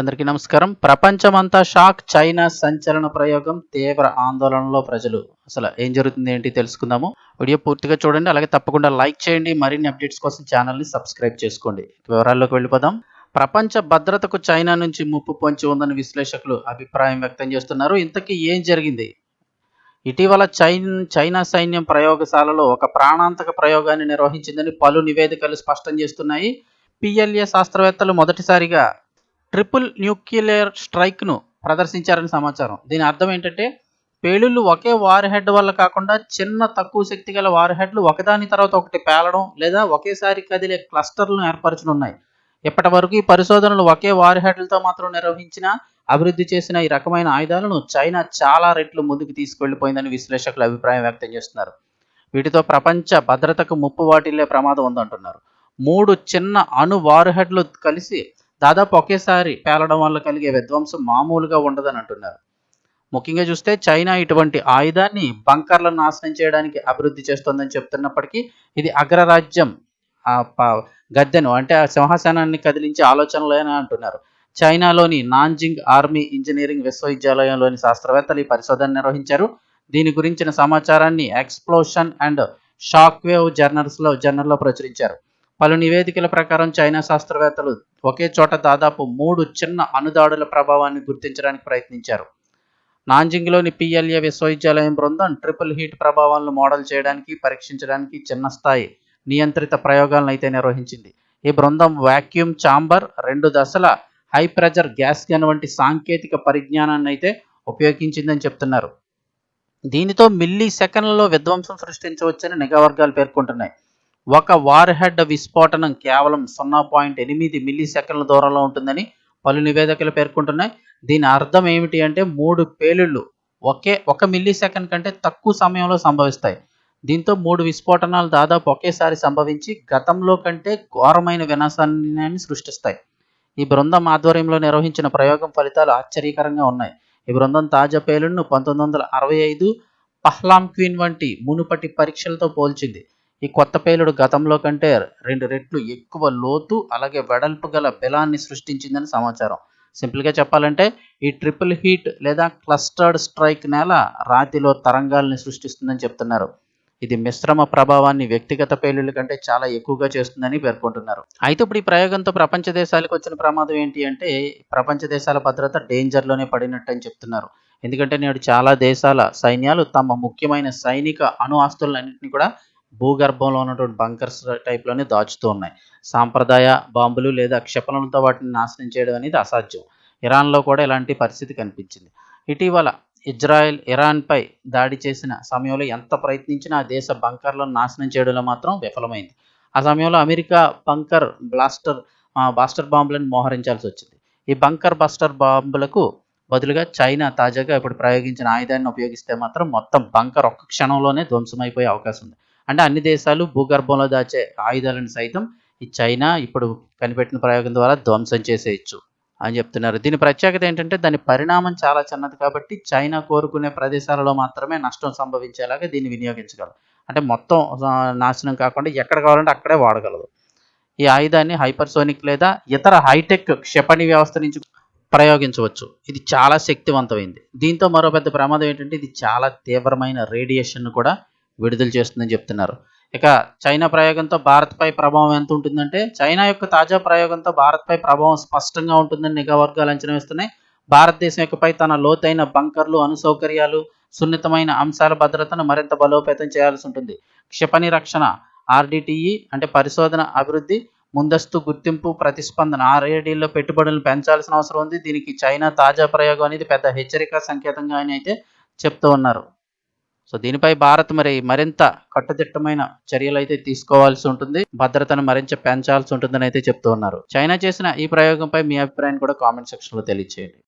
అందరికీ నమస్కారం. ప్రపంచమంతా షాక్ చైనా సంచలన ప్రయోగం తీవ్ర ఆందోళనలో ప్రజలు. అసలు ఏం జరుగుతుంది ఏంటి తెలుసుకుందాము. వీడియో పూర్తిగా చూడండి అలాగే తప్పకుండా లైక్ చేయండి. మరిన్ని అప్డేట్స్ కోసం ఛానల్ని సబ్స్క్రైబ్ చేసుకోండి. వివరాల్లోకి వెళ్ళిపోదాం. ప్రపంచ భద్రతకు చైనా నుంచి ముప్పు పొంచి ఉందని విశ్లేషకులు అభిప్రాయం వ్యక్తం చేస్తున్నారు. ఇంతకీ ఏం జరిగింది? ఇటీవల చైన్ చైనా సైన్యం ప్రయోగశాలలో ఒక ప్రాణాంతక ప్రయోగాన్ని నిర్వహించిందని పలు నివేదికలు స్పష్టం చేస్తున్నాయి. పిఎల్ఏ శాస్త్రవేత్తలు మొదటిసారిగా ట్రిపుల్ న్యూక్లియర్ స్ట్రైక్ను ప్రదర్శించారని సమాచారం. దీని అర్థం ఏంటంటే పేలుళ్ళు ఒకే వార్ హెడ్ వల్ల కాకుండా చిన్న తక్కువ శక్తి గల వార్ హెడ్లు ఒకదాని తర్వాత ఒకటి పేలడం లేదా ఒకేసారి కదిలే క్లస్టర్లను ఏర్పరచనున్నాయి. ఇప్పటి వరకు ఈ పరిశోధనలు ఒకే వార్ హెడ్లతో మాత్రం నిర్వహించిన అభివృద్ధి చేసిన ఈ రకమైన ఆయుధాలను చైనా చాలా రెట్లు ముందుకు తీసుకెళ్ళిపోయిందని విశ్లేషకులు అభిప్రాయం వ్యక్తం చేస్తున్నారు. వీటితో ప్రపంచ భద్రతకు ముప్పు వాటిల్లే ప్రమాదం ఉందంటున్నారు. మూడు చిన్న అణు వార్ హెడ్లు కలిసి దాదాపు ఒకేసారి పేలడం వల్ల కలిగే విధ్వంసం మామూలుగా ఉండదని అంటున్నారు. ముఖ్యంగా చూస్తే చైనా ఇటువంటి ఆయుధాన్ని బంకర్లను నాశనం చేయడానికి అభివృద్ధి చేస్తోందని చెప్తున్నప్పటికీ ఇది అగ్రరాజ్యం గద్దెను అంటే ఆ సింహాసనాన్ని కదిలించే ఆలోచనలేనా అంటున్నారు. చైనాలోని నాన్జింగ్ ఆర్మీ ఇంజనీరింగ్ విశ్వవిద్యాలయంలోని శాస్త్రవేత్తలు ఈ పరిశోధన నిర్వహించారు. దీని గురించిన సమాచారాన్ని ఎక్స్ప్లోషన్ అండ్ షాక్ వేవ్ జర్నల్స్లో జర్నల్లో ప్రచురించారు. పలు నివేదికల ప్రకారం చైనా శాస్త్రవేత్తలు ఒకే చోట దాదాపు మూడు చిన్న అణుదాడుల ప్రభావాన్ని గుర్తించడానికి ప్రయత్నించారు. నాంజింగ్లోని పిఎల్ఏ విశ్వవిద్యాలయం బృందం ట్రిపుల్ హీట్ ప్రభావాలను మోడల్ చేయడానికి పరీక్షించడానికి చిన్న స్థాయి నియంత్రిత ప్రయోగాలను అయితే నిర్వహించింది. ఈ బృందం వాక్యూమ్ చాంబర్ రెండు దశల హై ప్రెజర్ గ్యాస్ గన్ వంటి సాంకేతిక పరిజ్ఞానాన్ని అయితే ఉపయోగించిందని చెప్తున్నారు. దీనితో మిల్లీ సెకండ్లలో విధ్వంసం సృష్టించవచ్చని నిఘా వర్గాలు పేర్కొంటున్నాయి. ఒక వార్ హెడ్ విస్ఫోటనం కేవలం సున్నా పాయింట్ ఎనిమిది మిల్లీ సెకండ్ల దూరంలో ఉంటుందని పలు నివేదికలు పేర్కొంటున్నాయి. దీని అర్థం ఏమిటి అంటే మూడు పేలుళ్ళు ఒకే ఒక మిల్లీ సెకండ్ కంటే తక్కువ సమయంలో సంభవిస్తాయి. దీంతో మూడు విస్ఫోటనాలు దాదాపు ఒకేసారి సంభవించి గతంలో కంటే ఘోరమైన వినాశాన్ని సృష్టిస్తాయి. ఈ బృందం ఆధ్వర్యంలో నిర్వహించిన ప్రయోగం ఫలితాలు ఆశ్చర్యకరంగా ఉన్నాయి. ఈ బృందం తాజా పేలుడును పంతొమ్మిది వందల అరవై ఐదు పహ్లాం క్వీన్ వంటి మునుపటి పరీక్షలతో పోల్చింది. ఈ కొత్త పేలుడు గతంలో కంటే రెండు రెట్లు ఎక్కువ లోతు అలాగే వెడల్పు గల బెలాన్ని సృష్టించిందని సమాచారం. సింపుల్గా చెప్పాలంటే ఈ ట్రిపుల్ హీట్ లేదా క్లస్టర్డ్ స్ట్రైక్ నేల రాతిలో తరంగాల్ని సృష్టిస్తుందని చెప్తున్నారు. ఇది మిశ్రమ ప్రభావాన్ని వ్యక్తిగత పేలుళ్ళ కంటే చాలా ఎక్కువగా చేస్తుందని పేర్కొంటున్నారు. అయితే ఇప్పుడు ఈ ప్రయోగంతో ప్రపంచ దేశాలకు వచ్చిన ప్రమాదం ఏంటి అంటే ప్రపంచ దేశాల భద్రత డేంజర్లోనే పడినట్టు అని చెప్తున్నారు. ఎందుకంటే నేడు చాలా దేశాల సైన్యాలు తమ ముఖ్యమైన సైనిక అణు ఆస్తులన్నింటినీ కూడా భూగర్భంలో ఉన్నటువంటి బంకర్స్ టైప్లోనే దాచుతూ ఉన్నాయి. సాంప్రదాయ బాంబులు లేదా క్షిపణులతో వాటిని నాశనం చేయడం అనేది అసాధ్యం. ఇరాన్లో కూడా ఇలాంటి పరిస్థితి కనిపించింది. ఇటీవల ఇజ్రాయెల్ ఇరాన్పై దాడి చేసిన సమయంలో ఎంత ప్రయత్నించినా ఆ దేశ బంకర్లను నాశనం చేయడంలో మాత్రం విఫలమైంది. ఆ సమయంలో అమెరికా బంకర్ బ్లాస్టర్ ఆ, బాస్టర్ బాంబులను మోహరించాల్సి వచ్చింది. ఈ బంకర్ బస్టర్ బాంబులకు బదులుగా చైనా తాజాగా ఇప్పుడు ప్రయోగించిన ఆయుధాన్ని ఉపయోగిస్తే మాత్రం మొత్తం బంకర్ ఒక్క క్షణంలోనే ధ్వంసమైపోయే అవకాశం ఉంది. అంటే అన్ని దేశాలు భూగర్భంలో దాచే ఆయుధాలను సైతం ఈ చైనా ఇప్పుడు కనిపెట్టిన ప్రయోగం ద్వారా ధ్వంసం చేసేయచ్చు అని చెప్తున్నారు. దీని ప్రత్యేకత ఏంటంటే దాని పరిణామం చాలా చిన్నది కాబట్టి చైనా కోరుకునే ప్రదేశాలలో మాత్రమే నష్టం సంభవించేలాగా దీన్ని వినియోగించగలరు అంటే మొత్తం నాశనం కాకుండా ఎక్కడ కావాలంటే అక్కడే వాడగలదు. ఈ ఆయుధాన్ని హైపర్సోనిక్ లేదా ఇతర హైటెక్ క్షిపణి వ్యవస్థ నుంచి ప్రయోగించవచ్చు. ఇది చాలా శక్తివంతమైంది. దీంతో మరో పెద్ద ప్రమాదం ఏంటంటే ఇది చాలా తీవ్రమైన రేడియేషన్ కూడా విడుదల చేస్తుందని చెప్తున్నారు. ఇక చైనా ప్రయోగంతో భారత్పై ప్రభావం ఎంత ఉంటుందంటే చైనా యొక్క తాజా ప్రయోగంతో భారత్పై ప్రభావం స్పష్టంగా ఉంటుందని నిఘా వర్గాలు అంచనా వేస్తున్నాయి. భారతదేశం యొక్కపై తన లోతైన బంకర్లు అనుసౌకర్యాలు సున్నితమైన అంశాల భద్రతను మరింత బలోపేతం చేయాల్సి ఉంటుంది. క్షిపణి రక్షణ ఆర్డిటిఈ అంటే పరిశోధన అభివృద్ధి ముందస్తు గుర్తింపు ప్రతిస్పందన ఆర్ఏడీలో పెట్టుబడులను పెంచాల్సిన అవసరం ఉంది. దీనికి చైనా తాజా ప్రయోగం అనేది పెద్ద హెచ్చరిక సంకేతంగా అని అయితే చెప్తూ ఉన్నారు. సో దీనిపై భారత్ మరి మరింత కట్టుదిట్టమైన చర్యలు అయితే తీసుకోవాల్సి ఉంటుంది. భద్రతను మరింత పెంచాల్సి ఉంటుందని అయితే చెప్తూ ఉన్నారు. చైనా చేసిన ఈ ప్రయోగంపై మీ అభిప్రాయాన్ని కూడా కామెంట్ సెక్షన్లో తెలియచేయండి.